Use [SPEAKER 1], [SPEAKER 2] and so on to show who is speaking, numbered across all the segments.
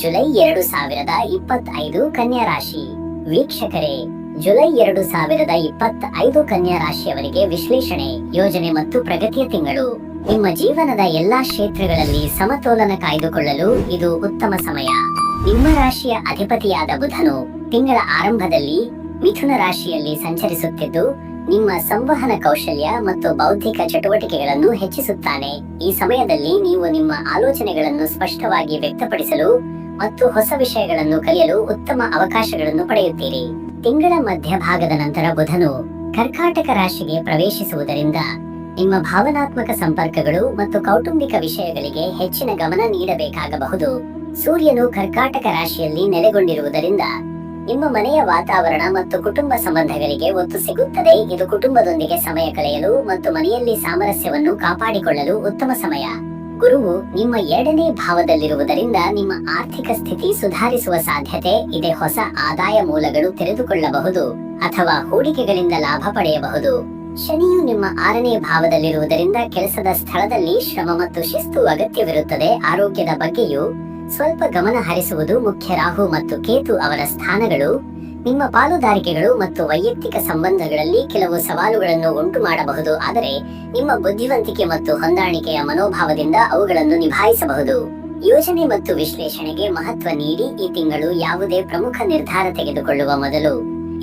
[SPEAKER 1] July ಎರಡು ಸಾವಿರದ ಇಪ್ಪತ್ತೈದು ಕನ್ಯಾ ರಾಶಿ. ವೀಕ್ಷಕರೇ, ಜುಲೈ ಎರಡು ಸಾವಿರದ ಇಪ್ಪತ್ತೈದು ಕನ್ಯಾ ರಾಶಿಯವರಿಗೆ ವಿಶ್ಲೇಷಣೆ, ಯೋಜನೆ ಮತ್ತು ಪ್ರಗತಿಯ ತಿಂಗಳು. ನಿಮ್ಮ ಜೀವನದ ಎಲ್ಲಾ ಕ್ಷೇತ್ರಗಳಲ್ಲಿ ಸಮತೋಲನ ಕಾಯ್ದುಕೊಳ್ಳಲು ಇದು ಉತ್ತಮ ಸಮಯ. ನಿಮ್ಮ ರಾಶಿಯ ಅಧಿಪತಿಯಾದ ಬುಧನು ತಿಂಗಳ ಆರಂಭದಲ್ಲಿ ಮಿಥುನ ರಾಶಿಯಲ್ಲಿ ಸಂಚರಿಸುತ್ತಿದ್ದು, ನಿಮ್ಮ ಸಂವಹನ ಕೌಶಲ್ಯ ಮತ್ತು ಬೌದ್ಧಿಕ ಚಟುವಟಿಕೆಗಳನ್ನು ಹೆಚ್ಚಿಸುತ್ತಾನೆ. ಈ ಸಮಯದಲ್ಲಿ ನೀವು ನಿಮ್ಮ ಆಲೋಚನೆಗಳನ್ನು ಸ್ಪಷ್ಟವಾಗಿ ವ್ಯಕ್ತಪಡಿಸಲು ಮತ್ತು ಹೊಸ ವಿಷಯಗಳನ್ನು ಕಲಿಯಲು ಉತ್ತಮ ಅವಕಾಶಗಳನ್ನು ಪಡೆಯುತ್ತೀರಿ. ತಿಂಗಳ ಮಧ್ಯಭಾಗದ ನಂತರ ಬುಧನು ಕರ್ಕಾಟಕ ರಾಶಿಗೆ ಪ್ರವೇಶಿಸುವುದರಿಂದ ನಿಮ್ಮ ಭಾವನಾತ್ಮಕ ಸಂಪರ್ಕಗಳು ಮತ್ತು ಕೌಟುಂಬಿಕ ವಿಷಯಗಳಿಗೆ ಹೆಚ್ಚಿನ ಗಮನ ನೀಡಬೇಕಾಗಬಹುದು. ಸೂರ್ಯನು ಕರ್ಕಾಟಕ ರಾಶಿಯಲ್ಲಿ ನೆಲೆಗೊಂಡಿರುವುದರಿಂದ ನಿಮ್ಮ ಮನೆಯ ವಾತಾವರಣ ಮತ್ತು ಕುಟುಂಬ ಸಂಬಂಧಗಳಿಗೆ ಒತ್ತು ಸಿಗುತ್ತದೆ. ಇದು ಕುಟುಂಬದೊಂದಿಗೆ ಸಮಯ ಕಳೆಯಲು ಮತ್ತು ಮನೆಯಲ್ಲಿ ಸಾಮರಸ್ಯವನ್ನು ಕಾಪಾಡಿಕೊಳ್ಳಲು ಉತ್ತಮ ಸಮಯ. ಗುರುವು ನಿಮ್ಮ ಎರಡನೇ ಭಾವದಲ್ಲಿರುವುದರಿಂದ ನಿಮ್ಮ ಆರ್ಥಿಕ ಸ್ಥಿತಿ ಸುಧಾರಿಸುವ ಸಾಧ್ಯತೆ ಇದೆ. ಹೊಸ ಆದಾಯ ಮೂಲಗಳು ತೆರೆದುಕೊಳ್ಳಬಹುದು ಅಥವಾ ಹೂಡಿಕೆಗಳಿಂದ ಲಾಭ ಪಡೆಯಬಹುದು. ಶನಿಯು ನಿಮ್ಮ ಆರನೇ ಭಾವದಲ್ಲಿರುವುದರಿಂದ ಕೆಲಸದ ಸ್ಥಳದಲ್ಲಿ ಶ್ರಮ ಮತ್ತು ಶಿಸ್ತು ಅಗತ್ಯವಿರುತ್ತದೆ. ಆರೋಗ್ಯದ ಬಗ್ಗೆಯೂ ಸ್ವಲ್ಪ ಗಮನ ಹರಿಸುವುದು ಮುಖ್ಯ. ರಾಹು ಮತ್ತು ಕೇತು ಅವರ ಸ್ಥಾನಗಳು ನಿಮ್ಮ ಪಾಲುದಾರಿಕೆಗಳು ಮತ್ತು ವೈಯಕ್ತಿಕ ಸಂಬಂಧಗಳಲ್ಲಿ ಕೆಲವು ಸವಾಲುಗಳನ್ನು ಉಂಟು ಮಾಡಬಹುದು, ಆದರೆ ನಿಮ್ಮ ಬುದ್ಧಿವಂತಿಕೆ ಮತ್ತು ಹೊಂದಾಣಿಕೆಯ ಮನೋಭಾವದಿಂದ ಅವುಗಳನ್ನು ನಿಭಾಯಿಸಬಹುದು. ಯೋಜನೆ ಮತ್ತು ವಿಶ್ಲೇಷಣೆಗೆ ಮಹತ್ವ ನೀಡಿ ಈ ತಿಂಗಳು ಯಾವುದೇ ಪ್ರಮುಖ ನಿರ್ಧಾರ ತೆಗೆದುಕೊಳ್ಳುವ ಮೊದಲು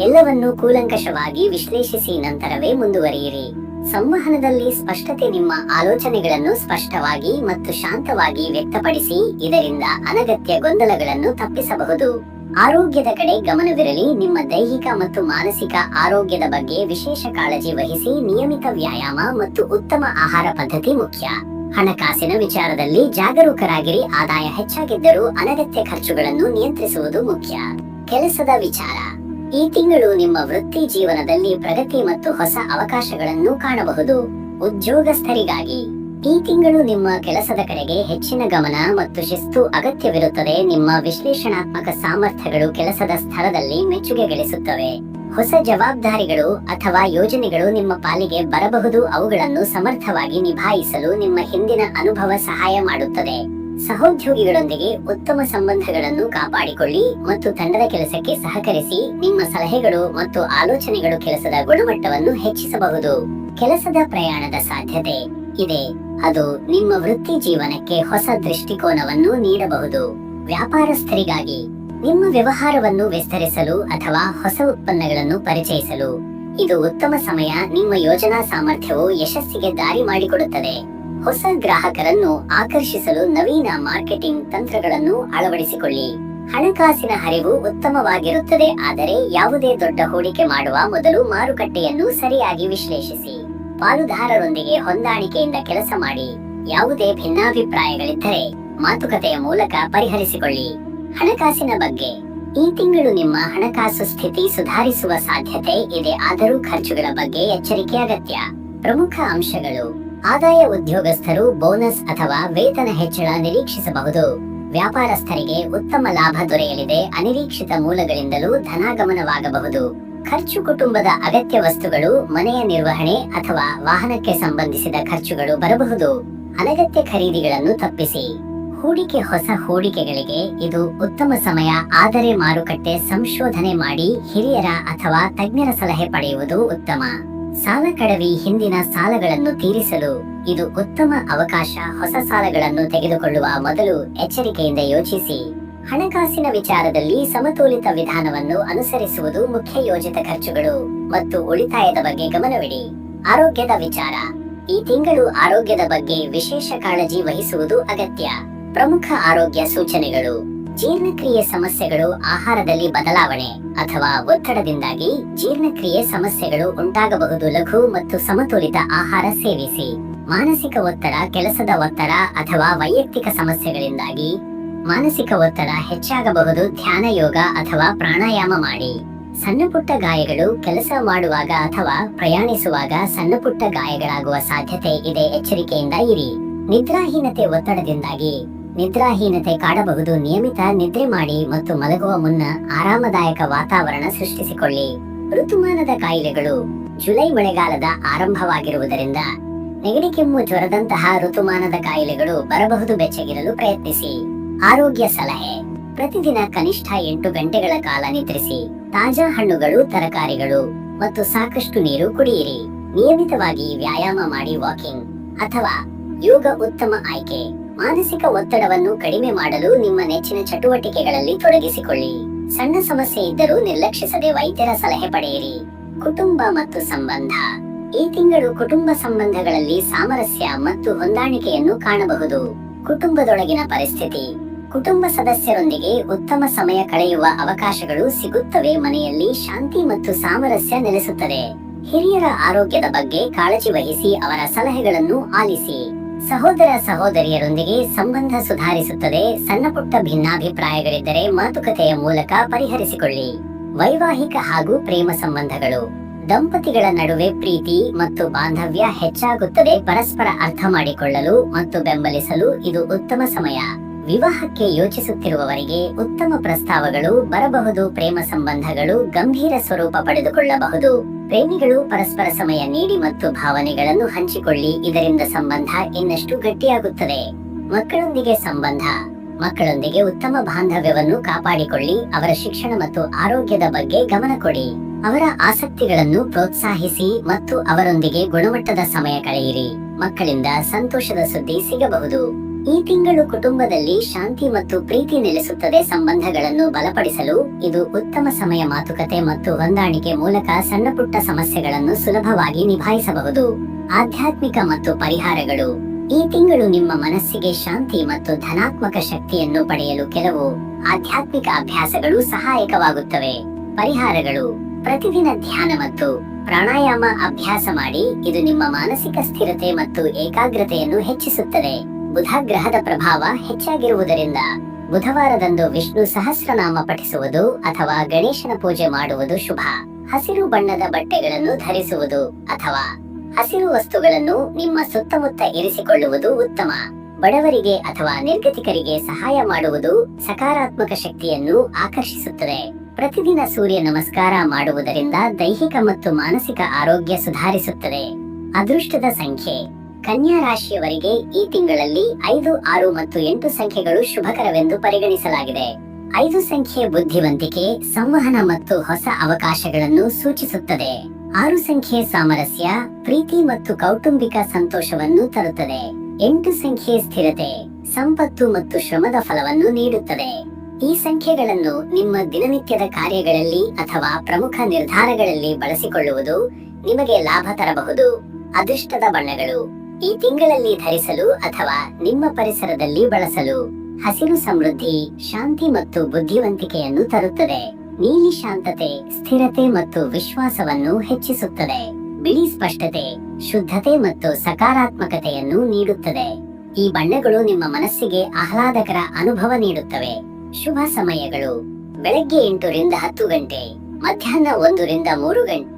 [SPEAKER 1] ಎಲ್ಲವನ್ನೂ ಕೂಲಂಕಷವಾಗಿ ವಿಶ್ಲೇಷಿಸಿ ನಂತರವೇ ಮುಂದುವರಿಯಿರಿ. ಸಂವಹನದಲ್ಲಿ ಸ್ಪಷ್ಟತೆ ನಿಮ್ಮ ಆಲೋಚನೆಗಳನ್ನು ಸ್ಪಷ್ಟವಾಗಿ ಮತ್ತು ಶಾಂತವಾಗಿ ವ್ಯಕ್ತಪಡಿಸಿ, ಇದರಿಂದ ಅನಗತ್ಯ ಗೊಂದಲಗಳನ್ನು ತಪ್ಪಿಸಬಹುದು. ಆರೋಗ್ಯದ ಕಡೆ ಗಮನವಿರಲಿ, ನಿಮ್ಮ ದೈಹಿಕ ಮತ್ತು ಮಾನಸಿಕ ಆರೋಗ್ಯದ ಬಗ್ಗೆ ವಿಶೇಷ ಕಾಳಜಿ ವಹಿಸಿ ನಿಯಮಿತ ವ್ಯಾಯಾಮ ಮತ್ತು ಉತ್ತಮ ಆಹಾರ ಪದ್ಧತಿ ಮುಖ್ಯ. ಹಣಕಾಸಿನ ವಿಚಾರದಲ್ಲಿ ಜಾಗರೂಕರಾಗಿರಿ, ಆದಾಯ ಹೆಚ್ಚಾಗಿದ್ದರೂ ಅನಗತ್ಯ ಖರ್ಚುಗಳನ್ನು ನಿಯಂತ್ರಿಸುವುದು ಮುಖ್ಯ. ಕೆಲಸದ ವಿಚಾರ. ಈ ತಿಂಗಳು ನಿಮ್ಮ ವೃತ್ತಿ ಜೀವನದಲ್ಲಿ ಪ್ರಗತಿ ಮತ್ತು ಹೊಸ ಅವಕಾಶಗಳನ್ನು ಕಾಣಬಹುದು. ಉದ್ಯೋಗಸ್ಥರಿಗಾಗಿ. ಈ ತಿಂಗಳು ನಿಮ್ಮ ಕೆಲಸದ ಕಡೆಗೆ ಹೆಚ್ಚಿನ ಗಮನ ಮತ್ತು ಶಿಸ್ತು ಅಗತ್ಯವಿರುತ್ತದೆ. ನಿಮ್ಮ ವಿಶ್ಲೇಷಣಾತ್ಮಕ ಸಾಮರ್ಥ್ಯಗಳು ಕೆಲಸದ ಸ್ಥಳದಲ್ಲಿ ಮೆಚ್ಚುಗೆ ಗಳಿಸುತ್ತವೆ ಹೊಸ ಜವಾಬ್ದಾರಿಗಳು ಅಥವಾ ಯೋಜನೆಗಳು ನಿಮ್ಮ ಪಾಲಿಗೆ ಬರಬಹುದು. ಅವುಗಳನ್ನು ಸಮರ್ಥವಾಗಿ ನಿಭಾಯಿಸಲು ನಿಮ್ಮ ಹಿಂದಿನ ಅನುಭವ ಸಹಾಯ ಮಾಡುತ್ತದೆ. ಸಹೋದ್ಯೋಗಿಗಳೊಂದಿಗೆ ಉತ್ತಮ ಸಂಬಂಧಗಳನ್ನು ಕಾಪಾಡಿಕೊಳ್ಳಿ ಮತ್ತು ತಂಡದ ಕೆಲಸಕ್ಕೆ ಸಹಕರಿಸಿ ನಿಮ್ಮ ಸಲಹೆಗಳು ಮತ್ತು ಆಲೋಚನೆಗಳು ಕೆಲಸದ ಗುಣಮಟ್ಟವನ್ನು ಹೆಚ್ಚಿಸಬಹುದು. ಕೆಲಸದ ಪ್ರಯಾಣದ ಸಾಧ್ಯತೆ. ಇದೆ. ಅದು ನಿಮ್ಮ ವೃತ್ತಿ ಜೀವನಕ್ಕೆ ಹೊಸ ದೃಷ್ಟಿಕೋನವನ್ನು ನೀಡಬಹುದು. ವ್ಯಾಪಾರಸ್ಥರಿಗಾಗಿ ನಿಮ್ಮ ವ್ಯವಹಾರವನ್ನು ವಿಸ್ತರಿಸಲು ಅಥವಾ ಹೊಸ ಉತ್ಪನ್ನಗಳನ್ನು ಪರಿಚಯಿಸಲು. ಇದು ಉತ್ತಮ ಸಮಯ, ನಿಮ್ಮ ಯೋಜನಾ ಸಾಮರ್ಥ್ಯವು ಯಶಸ್ಸಿಗೆ ದಾರಿ ಮಾಡಿಕೊಡುತ್ತದೆ. ಹೊಸ ಗ್ರಾಹಕರನ್ನು ಆಕರ್ಷಿಸಲು ನವೀನ ಮಾರ್ಕೆಟಿಂಗ್ ತಂತ್ರಗಳನ್ನು ಅಳವಡಿಸಿಕೊಳ್ಳಿ. ಹಣಕಾಸಿನ ಹರಿವು ಉತ್ತಮವಾಗಿರುತ್ತದೆ, ಆದರೆ ಯಾವುದೇ ದೊಡ್ಡ ಹೂಡಿಕೆ ಮಾಡುವ ಮೊದಲು ಮಾರುಕಟ್ಟೆಯನ್ನು ಸರಿಯಾಗಿ ವಿಶ್ಲೇಷಿಸಿ. ಪಾಲುದಾರರೊಂದಿಗೆ ಹೊಂದಾಣಿಕೆಯಿಂದ ಕೆಲಸ ಮಾಡಿ ಯಾವುದೇ ಭಿನ್ನಾಭಿಪ್ರಾಯಗಳಿದ್ದರೆ ಮಾತುಕತೆಯ ಮೂಲಕ ಪರಿಹರಿಸಿಕೊಳ್ಳಿ. ಹಣಕಾಸಿನ ಬಗ್ಗೆ. ಈ ತಿಂಗಳು ನಿಮ್ಮ ಹಣಕಾಸು ಸ್ಥಿತಿ ಸುಧಾರಿಸುವ ಸಾಧ್ಯತೆ ಇದೆ, ಆದರೂ ಖರ್ಚುಗಳ ಬಗ್ಗೆ ಎಚ್ಚರಿಕೆ ಅಗತ್ಯ. ಪ್ರಮುಖ ಅಂಶಗಳು. ಆದಾಯ ಉದ್ಯೋಗಸ್ಥರು ಬೋನಸ್ ಅಥವಾ ವೇತನ ಹೆಚ್ಚಳ ನಿರೀಕ್ಷಿಸಬಹುದು. ವ್ಯಾಪಾರಸ್ಥರಿಗೆ ಉತ್ತಮ ಲಾಭ ದೊರೆಯಲಿದೆ, ಅನಿರೀಕ್ಷಿತ ಮೂಲಗಳಿಂದಲೂ ಧನಾಗಮನವಾಗಬಹುದು. ಖರ್ಚು ಕುಟುಂಬದ ಅಗತ್ಯ ವಸ್ತುಗಳು, ಮನೆಯ ನಿರ್ವಹಣೆ ಅಥವಾ ವಾಹನಕ್ಕೆ ಸಂಬಂಧಿಸಿದ ಖರ್ಚುಗಳು ಬರಬಹುದು. ಅನಗತ್ಯ ಖರೀದಿಗಳನ್ನು ತಪ್ಪಿಸಿ. ಹೂಡಿಕೆ ಹೊಸ ಹೂಡಿಕೆಗಳಿಗೆ ಇದು ಉತ್ತಮ ಸಮಯ. ಆದರೆ ಮಾರುಕಟ್ಟೆ ಸಂಶೋಧನೆ ಮಾಡಿ ಹಿರಿಯರ ಅಥವಾ ತಜ್ಞರ ಸಲಹೆ ಪಡೆಯುವುದು ಉತ್ತಮ. ಸಾಲ ಕಡವಿ ಹಿಂದಿನ ಸಾಲಗಳನ್ನು ತೀರಿಸಲು ಇದು ಉತ್ತಮ ಅವಕಾಶ. ಹೊಸ ಸಾಲಗಳನ್ನು ತೆಗೆದುಕೊಳ್ಳುವ ಮೊದಲು ಎಚ್ಚರಿಕೆಯಿಂದ ಯೋಚಿಸಿ. ಹಣಕಾಸಿನ ವಿಚಾರದಲ್ಲಿ ಸಮತೋಲಿತ ವಿಧಾನವನ್ನು ಅನುಸರಿಸುವುದು ಮುಖ್ಯ ಯೋಜಿತ ಖರ್ಚುಗಳು ಮತ್ತು ಉಳಿತಾಯದ ಬಗ್ಗೆ ಗಮನವಿಡಿ. ಆರೋಗ್ಯದ ವಿಚಾರ. ಈ ತಿಂಗಳು ಆರೋಗ್ಯದ ಬಗ್ಗೆ ವಿಶೇಷ ಕಾಳಜಿ ವಹಿಸುವುದು ಅಗತ್ಯ. ಪ್ರಮುಖ ಆರೋಗ್ಯ ಸೂಚನೆಗಳು. ಜೀರ್ಣಕ್ರಿಯೆ ಸಮಸ್ಯೆಗಳು ಆಹಾರದಲ್ಲಿ ಬದಲಾವಣೆ ಅಥವಾ ಒತ್ತಡದಿಂದಾಗಿ ಜೀರ್ಣಕ್ರಿಯೆ ಸಮಸ್ಯೆಗಳು ಉಂಟಾಗಬಹುದು. ಲಘು ಮತ್ತು ಸಮತೋಲಿತ ಆಹಾರ ಸೇವಿಸಿ. ಮಾನಸಿಕ ಒತ್ತಡ, ಕೆಲಸದ ಒತ್ತಡ ಅಥವಾ ವೈಯಕ್ತಿಕ ಸಮಸ್ಯೆಗಳಿಂದಾಗಿ ಮಾನಸಿಕ ಒತ್ತಡ ಹೆಚ್ಚಾಗಬಹುದು, ಧ್ಯಾನ ಯೋಗ ಅಥವಾ ಪ್ರಾಣಾಯಾಮ ಮಾಡಿ. ಸಣ್ಣ ಪುಟ್ಟ ಗಾಯಗಳು ಕೆಲಸ ಮಾಡುವಾಗ ಅಥವಾ ಪ್ರಯಾಣಿಸುವಾಗ ಸಣ್ಣ ಪುಟ್ಟ ಗಾಯಗಳಾಗುವ ಸಾಧ್ಯತೆ ಇದೆ, ಎಚ್ಚರಿಕೆಯಿಂದ ಇರಿ. ನಿದ್ರಾಹೀನತೆ ಒತ್ತಡದಿಂದಾಗಿ ನಿದ್ರಾಹೀನತೆ ಕಾಡಬಹುದು, ನಿಯಮಿತ ನಿದ್ರೆ ಮಾಡಿ ಮತ್ತು ಮಲಗುವ ಮುನ್ನ ಆರಾಮದಾಯಕ ವಾತಾವರಣ ಸೃಷ್ಟಿಸಿಕೊಳ್ಳಿ. ಋತುಮಾನದ ಕಾಯಿಲೆಗಳು ಜುಲೈ ಮಳೆಗಾಲದ ಆರಂಭವಾಗಿರುವುದರಿಂದ ನೆಗಡಿ ಕೆಮ್ಮು ಜ್ವರದಂತಹ ಋತುಮಾನದ ಕಾಯಿಲೆಗಳು ಬರಬಹುದು, ಬೆಚ್ಚಗಿರಲು ಪ್ರಯತ್ನಿಸಿ. ಆರೋಗ್ಯ ಸಲಹೆ. ಪ್ರತಿದಿನ ಕನಿಷ್ಠ ಎಂಟು ಗಂಟೆಗಳ ಕಾಲ ನಿದ್ರಿಸಿ, ತಾಜಾ ಹಣ್ಣುಗಳು, ತರಕಾರಿಗಳು ಮತ್ತು ಸಾಕಷ್ಟು ನೀರು ಕುಡಿಯಿರಿ. ನಿಯಮಿತವಾಗಿ ವ್ಯಾಯಾಮ ಮಾಡಿ ವಾಕಿಂಗ್ ಅಥವಾ ಯೋಗ ಉತ್ತಮ ಆಯ್ಕೆ. ಮಾನಸಿಕ ಒತ್ತಡವನ್ನು ಕಡಿಮೆ ಮಾಡಲು ನಿಮ್ಮ ನೆಚ್ಚಿನ ಚಟುವಟಿಕೆಗಳಲ್ಲಿ ತೊಡಗಿಸಿಕೊಳ್ಳಿ. ಸಣ್ಣ ಸಮಸ್ಯೆ ಇದ್ದರೂ ನಿರ್ಲಕ್ಷಿಸದೆ ವೈದ್ಯರ ಸಲಹೆ ಪಡೆಯಿರಿ. ಕುಟುಂಬ ಮತ್ತು ಸಂಬಂಧ. ಈ ತಿಂಗಳು ಕುಟುಂಬ ಸಂಬಂಧಗಳಲ್ಲಿ ಸಾಮರಸ್ಯ ಮತ್ತು ಹೊಂದಾಣಿಕೆಯನ್ನು ಕಾಣಬಹುದು. ಕುಟುಂಬದೊಳಗಿನ ಪರಿಸ್ಥಿತಿ. ಕುಟುಂಬ ಸದಸ್ಯರೊಂದಿಗೆ ಉತ್ತಮ ಸಮಯ ಕಳೆಯುವ ಅವಕಾಶಗಳು ಸಿಗುತ್ತವೆ ಮನೆಯಲ್ಲಿ ಶಾಂತಿ ಮತ್ತು ಸಾಮರಸ್ಯ ನೆಲೆಸುತ್ತದೆ. ಹಿರಿಯರ ಆರೋಗ್ಯದ ಬಗ್ಗೆ ಕಾಳಜಿ ವಹಿಸಿ ಅವರ ಸಲಹೆಗಳನ್ನು ಆಲಿಸಿ. ಸಹೋದರ ಸಹೋದರಿಯರೊಂದಿಗೆ ಸಂಬಂಧ ಸುಧಾರಿಸುತ್ತದೆ. ಸಣ್ಣ ಪುಟ್ಟ ಭಿನ್ನಾಭಿಪ್ರಾಯಗಳಿದ್ದರೆ ಮಾತುಕತೆಯ ಮೂಲಕ ಪರಿಹರಿಸಿಕೊಳ್ಳಿ. ವೈವಾಹಿಕ ಹಾಗೂ ಪ್ರೇಮ ಸಂಬಂಧಗಳು. ದಂಪತಿಗಳ ನಡುವೆ ಪ್ರೀತಿ ಮತ್ತು ಬಾಂಧವ್ಯ ಹೆಚ್ಚಾಗುತ್ತದೆ. ಪರಸ್ಪರ ಅರ್ಥ ಮಾಡಿಕೊಳ್ಳಲು ಮತ್ತು ಬೆಂಬಲಿಸಲು ಇದು ಉತ್ತಮ ಸಮಯ. ವಿವಾಹಕ್ಕೆ ಯೋಚಿಸುತ್ತಿರುವವರಿಗೆ ಉತ್ತಮ ಪ್ರಸ್ತಾವಗಳು, ಬರಬಹುದು, ಪ್ರೇಮ ಸಂಬಂಧಗಳು, ಗಂಭೀರ ಸ್ವರೂಪ ಪಡೆದುಕೊಳ್ಳಬಹುದು. ಪ್ರೇಮಿಗಳು ಪರಸ್ಪರ ಸಮಯ ನೀಡಿ ಮತ್ತು ಭಾವನೆಗಳನ್ನು ಹಂಚಿಕೊಳ್ಳಿ, ಇದರಿಂದ ಸಂಬಂಧ ಇನ್ನಷ್ಟು ಗಟ್ಟಿಯಾಗುತ್ತದೆ. ಮಕ್ಕಳೊಂದಿಗೆ ಸಂಬಂಧ. ಮಕ್ಕಳೊಂದಿಗೆ ಉತ್ತಮ ಬಾಂಧವ್ಯವನ್ನು ಕಾಪಾಡಿಕೊಳ್ಳಿ, ಅವರ ಶಿಕ್ಷಣ ಮತ್ತು ಆರೋಗ್ಯದ ಬಗ್ಗೆ ಗಮನ ಕೊಡಿ. ಅವರ ಆಸಕ್ತಿಗಳನ್ನು ಪ್ರೋತ್ಸಾಹಿಸಿ ಮತ್ತು ಅವರೊಂದಿಗೆ ಗುಣಮಟ್ಟದ ಸಮಯ ಕಳೆಯಿರಿ. ಮಕ್ಕಳಿಂದ ಸಂತೋಷದ ಸುದ್ದಿ ಸಿಗಬಹುದು. ಈ ತಿಂಗಳು ಕುಟುಂಬದಲ್ಲಿ ಶಾಂತಿ ಮತ್ತು ಪ್ರೀತಿ ನೆಲೆಸುತ್ತದೆ. ಸಂಬಂಧಗಳನ್ನು ಬಲಪಡಿಸಲು ಇದು ಉತ್ತಮ ಸಮಯ ಮಾತುಕತೆ ಮತ್ತು ಹೊಂದಾಣಿಕೆ ಮೂಲಕ ಸಣ್ಣಪುಟ್ಟ ಸಮಸ್ಯೆಗಳನ್ನು ಸುಲಭವಾಗಿ ನಿಭಾಯಿಸಬಹುದು. ಆಧ್ಯಾತ್ಮಿಕ ಮತ್ತು ಪರಿಹಾರಗಳು. ಈ ತಿಂಗಳು ನಿಮ್ಮ ಮನಸ್ಸಿಗೆ ಶಾಂತಿ ಮತ್ತು ಧನಾತ್ಮಕ ಶಕ್ತಿಯನ್ನು ಪಡೆಯಲು ಕೆಲವು ಆಧ್ಯಾತ್ಮಿಕ ಅಭ್ಯಾಸಗಳು ಸಹಾಯಕವಾಗುತ್ತವೆ. ಪರಿಹಾರಗಳು. ಪ್ರತಿದಿನ ಧ್ಯಾನ ಮತ್ತು ಪ್ರಾಣಾಯಾಮ ಅಭ್ಯಾಸ ಮಾಡಿ, ಇದು ನಿಮ್ಮ ಮಾನಸಿಕ ಸ್ಥಿರತೆ ಮತ್ತು ಏಕಾಗ್ರತೆಯನ್ನು ಹೆಚ್ಚಿಸುತ್ತದೆ. ಬುಧ ಗ್ರಹದ ಪ್ರಭಾವ ಹೆಚ್ಚಾಗಿರುವುದರಿಂದ ಬುಧವಾರದಂದು ವಿಷ್ಣು ಸಹಸ್ರನಾಮ ಪಠಿಸುವುದು ಅಥವಾ ಗಣೇಶನ ಪೂಜೆ ಮಾಡುವುದು ಶುಭ. ಹಸಿರು ಬಣ್ಣದ ಬಟ್ಟೆಗಳನ್ನು ಧರಿಸುವುದು ಅಥವಾ ಹಸಿರು ವಸ್ತುಗಳನ್ನು ನಿಮ್ಮ ಸುತ್ತಮುತ್ತ ಇರಿಸಿಕೊಳ್ಳುವುದು ಉತ್ತಮ. ಬಡವರಿಗೆ ಅಥವಾ ನಿರ್ಗತಿಕರಿಗೆ ಸಹಾಯ ಮಾಡುವುದು ಸಕಾರಾತ್ಮಕ ಶಕ್ತಿಯನ್ನು ಆಕರ್ಷಿಸುತ್ತದೆ. ಪ್ರತಿದಿನ ಸೂರ್ಯ ನಮಸ್ಕಾರ ಮಾಡುವುದರಿಂದ ದೈಹಿಕ ಮತ್ತು ಮಾನಸಿಕ ಆರೋಗ್ಯ ಸುಧಾರಿಸುತ್ತದೆ. ಅದೃಷ್ಟದ ಸಂಖ್ಯೆ. ಕನ್ಯಾ ರಾಶಿಯವರಿಗೆ ಈ ತಿಂಗಳಲ್ಲಿ ಐದು, ಆರು ಮತ್ತು ಎಂಟು ಸಂಖ್ಯೆಗಳು ಶುಭಕರವೆಂದು ಪರಿಗಣಿಸಲಾಗಿದೆ. ಐದು ಸಂಖ್ಯೆ ಬುದ್ಧಿವಂತಿಕೆ, ಸಂವಹನ ಮತ್ತು ಹೊಸ ಅವಕಾಶಗಳನ್ನು ಸೂಚಿಸುತ್ತದೆ. ಆರು ಸಂಖ್ಯೆ ಸಾಮರಸ್ಯ, ಪ್ರೀತಿ ಮತ್ತು ಕೌಟುಂಬಿಕ ಸಂತೋಷವನ್ನು ತರುತ್ತದೆ. ಎಂಟು ಸಂಖ್ಯೆ ಸ್ಥಿರತೆ, ಸಂಪತ್ತು ಮತ್ತು ಶ್ರಮದ ಫಲವನ್ನು ನೀಡುತ್ತದೆ. ಈ ಸಂಖ್ಯೆಗಳನ್ನು ನಿಮ್ಮ ದಿನನಿತ್ಯದ ಕಾರ್ಯಗಳಲ್ಲಿ ಅಥವಾ ಪ್ರಮುಖ ನಿರ್ಧಾರಗಳಲ್ಲಿ ಬಳಸಿಕೊಳ್ಳುವುದು ನಿಮಗೆ ಲಾಭ ತರಬಹುದು. ಅದೃಷ್ಟದ ಬಣ್ಣಗಳು. ಈ ತಿಂಗಳಲ್ಲಿ ಧರಿಸಲು ಅಥವಾ ನಿಮ್ಮ ಪರಿಸರದಲ್ಲಿ ಬಳಸಲು ಹಸಿರು ಸಮೃದ್ಧಿ, ಶಾಂತಿ ಮತ್ತು ಬುದ್ಧಿವಂತಿಕೆಯನ್ನು ತರುತ್ತದೆ. ನೀಲಿ ಶಾಂತತೆ, ಸ್ಥಿರತೆ ಮತ್ತು ವಿಶ್ವಾಸವನ್ನು ಹೆಚ್ಚಿಸುತ್ತದೆ. ಬಿಳಿ ಸ್ಪಷ್ಟತೆ, ಶುದ್ಧತೆ ಮತ್ತು ಸಕಾರಾತ್ಮಕತೆಯನ್ನು ನೀಡುತ್ತದೆ. ಈ ಬಣ್ಣಗಳು ನಿಮ್ಮ ಮನಸ್ಸಿಗೆ ಆಹ್ಲಾದಕರ ಅನುಭವ ನೀಡುತ್ತವೆ. ಶುಭ ಸಮಯಗಳು. ಬೆಳಗ್ಗೆ ಎಂಟರಿಂದ ಹತ್ತು ಗಂಟೆ, ಮಧ್ಯಾಹ್ನ ಒಂದರಿಂದ ಮೂರು ಗಂಟೆ,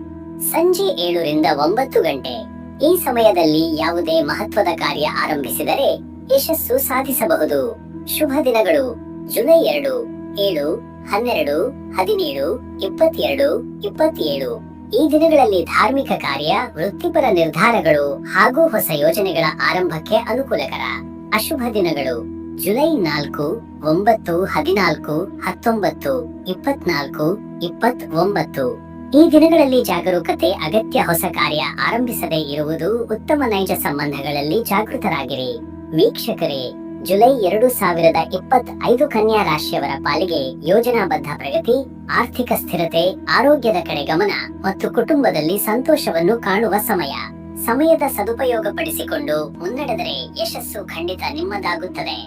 [SPEAKER 1] ಸಂಜೆ ಏಳರಿಂದ ಒಂಬತ್ತು ಗಂಟೆ. ಈ ಸಮಯದಲ್ಲಿ ಯಾವುದೇ ಮಹತ್ವದ ಕಾರ್ಯ ಆರಂಭಿಸಿದರೆ ಯಶಸ್ಸು ಸಾಧಿಸಬಹುದು. ಶುಭ ದಿನಗಳು. ಜುಲೈ ಎರಡು, ಏಳು, ಹನ್ನೆರಡು, ಹದಿನೇಳು, ಇಪ್ಪತ್ತೆರಡು, ಇಪ್ಪತ್ತೇಳು. ಈ ದಿನಗಳಲ್ಲಿ ಧಾರ್ಮಿಕ ಕಾರ್ಯ, ವೃತ್ತಿಪರ ನಿರ್ಧಾರಗಳು ಹಾಗೂ ಹೊಸ ಯೋಜನೆಗಳ ಆರಂಭಕ್ಕೆ ಅನುಕೂಲಕರ. ಅಶುಭ ದಿನಗಳು. ಜುಲೈ ನಾಲ್ಕು, ಒಂಬತ್ತು, ಹದಿನಾಲ್ಕು, ಹತ್ತೊಂಬತ್ತು, ಇಪ್ಪತ್ನಾಲ್ಕು ಇಪ್ಪತ್ ಒಂಬತ್ತು ಈ ದಿನಗಳಲ್ಲಿ ಜಾಗರೂಕತೆ, ಅಗತ್ಯ ಹೊಸ ಕಾರ್ಯ ಆರಂಭಿಸದೇ ಇರುವುದು ಉತ್ತಮ ನೈಜ ಸಂಬಂಧಗಳಲ್ಲಿ ಜಾಗೃತರಾಗಿರಿ. ವೀಕ್ಷಕರೇ, ಜುಲೈ ಎರಡು ಸಾವಿರದ ಇಪ್ಪತ್ ಐದು ಕನ್ಯಾ ರಾಶಿಯವರ ಪಾಲಿಗೆ ಯೋಜನಾಬದ್ಧ ಪ್ರಗತಿ, ಆರ್ಥಿಕ ಸ್ಥಿರತೆ, ಆರೋಗ್ಯದ ಕಡೆ ಗಮನ ಮತ್ತು ಕುಟುಂಬದಲ್ಲಿ ಸಂತೋಷವನ್ನು ಕಾಣುವ ಸಮಯ. ಸಮಯದ ಸದುಪಯೋಗ ಪಡಿಸಿಕೊಂಡು ಮುನ್ನಡೆದರೆ ಯಶಸ್ಸು ಖಂಡಿತ ನಿಮ್ಮದಾಗುತ್ತದೆ.